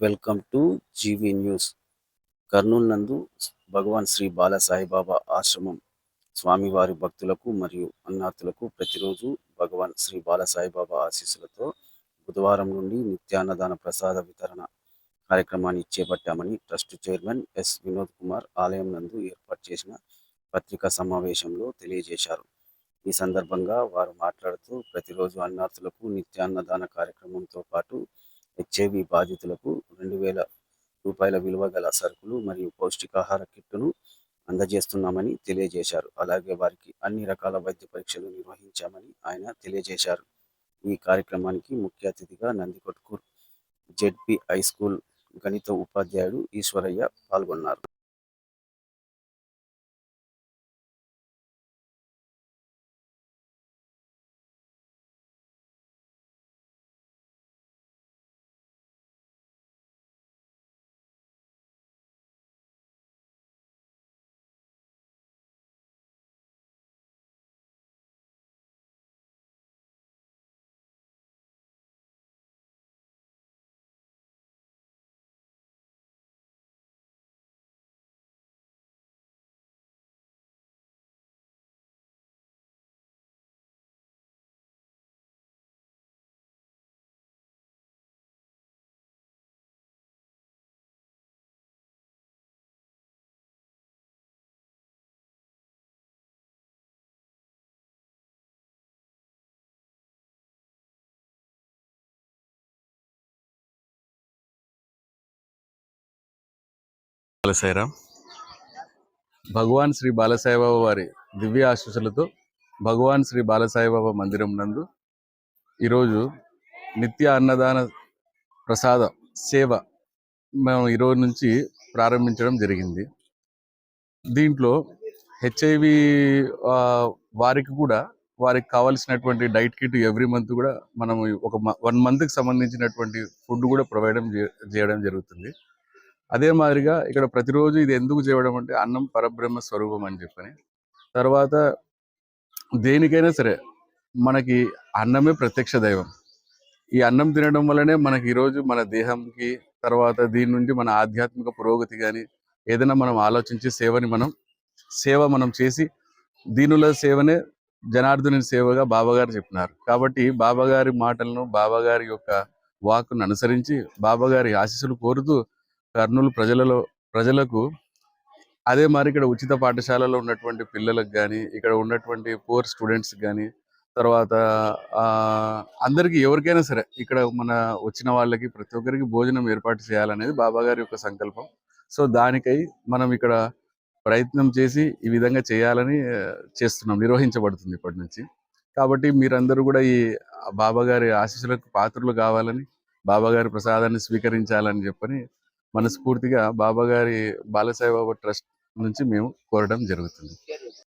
Welcome to GV news. Kurnool నందు భగవాన్ శ్రీ బాలసాయిబాబా ఆశ్రమం స్వామివారి భక్తులకు మరియు అన్నార్థులకు ప్రతిరోజు భగవాన్ శ్రీ బాలసాయిబాబా ఆశీస్సులతో బుధవారం నుండి నిత్యాన్నదాన ప్రసాద వితరణ కార్యక్రమాన్ని చేపట్టామని trust chairman S Vinod Kumar ఆలయం నందు ఏర్పాటు చేసిన పత్రికా సమావేశంలో తెలియజేశారు. ఈ సందర్భంగా వారు మాట్లాడుతూ ప్రతిరోజు అన్నార్థులకు నిత్యాన్నదాన కార్యక్రమంతో పాటు హెచ్ఐవి బాధితులకు రెండు వేల రూపాయల విలువ గల సరుకులు మరియు పౌష్టికాహార కిట్టును అందజేస్తున్నామని తెలియజేశారు. అలాగే వారికి అన్ని రకాల వైద్య పరీక్షలు నిర్వహించామని ఆయన తెలియజేశారు. ఈ కార్యక్రమానికి ముఖ్య అతిథిగా నందికొట్కూర్ జెడ్పి హై స్కూల్ గణిత ఉపాధ్యాయుడు ఈశ్వరయ్య పాల్గొన్నారు. బాలసాయిరామ్ భగవాన్ శ్రీ బాలసాయిబాబా వారి దివ్య ఆశీస్సులతో భగవాన్ శ్రీ బాలసాయిబాబా మందిరం నందు ఈరోజు నిత్య అన్నదాన ప్రసాద సేవ మేము ఈరోజు నుంచి ప్రారంభించడం జరిగింది. దీంట్లో హెచ్ఐవి వారికి కూడా వారికి కావాల్సినటువంటి డైట్ కిట్ ఎవ్రీ మంత్ కూడా మనం ఒక వన్ మంత్కి సంబంధించినటువంటి ఫుడ్ కూడా ప్రొవైడ్ చేయడం జరుగుతుంది. అదే మాదిరిగా ఇక్కడ ప్రతిరోజు ఇది ఎందుకు చేయడం అంటే అన్నం పరబ్రహ్మ స్వరూపం అని చెప్పని. తర్వాత దేనికైనా సరే మనకి అన్నమే ప్రత్యక్ష దైవం. ఈ అన్నం తినడం వల్లనే మనకి ఈరోజు మన దేహంకి తర్వాత దీని నుండి మన ఆధ్యాత్మిక పురోగతి కానీ ఏదైనా మనం ఆలోచించి సేవని మనం సేవ మనం చేసి దీనిలో సేవనే జనార్దుని సేవగా బాబాగారు చెప్పినారు. కాబట్టి బాబాగారి మాటలను బాబాగారి యొక్క వాక్ను అనుసరించి బాబాగారి ఆశీస్సులు కోరుతూ కర్నూలు ప్రజలలో ప్రజలకు అదే మరి ఇక్కడ ఉచిత పాఠశాలలో ఉన్నటువంటి పిల్లలకు కానీ ఇక్కడ ఉన్నటువంటి పూర్ స్టూడెంట్స్ కానీ తర్వాత ఆ, అందరికీ ఎవరికైనా సరే ఇక్కడ మన వచ్చిన వాళ్ళకి ప్రతి ఒక్కరికి భోజనం ఏర్పాటు చేయాలనేది బాబా గారి యొక్క సంకల్పం. సో దానికై మనం ఇక్కడ ప్రయత్నం చేసి ఈ విధంగా చేయాలని చేస్తున్నాం. నిర్వహించబడుతుంది ఇప్పటి నుంచి. కాబట్టి మీరందరూ కూడా ఈ బాబా గారి ఆశీస్సులకు పాత్రలు కావాలని బాబాగారి ప్రసాదాన్ని స్వీకరించాలని చెప్పని మనస్ఫూర్తిగా బాబా గారి బాలసాయిబాబా ట్రస్ట్ నుంచి మేము కోరడం జరుగుతుంది.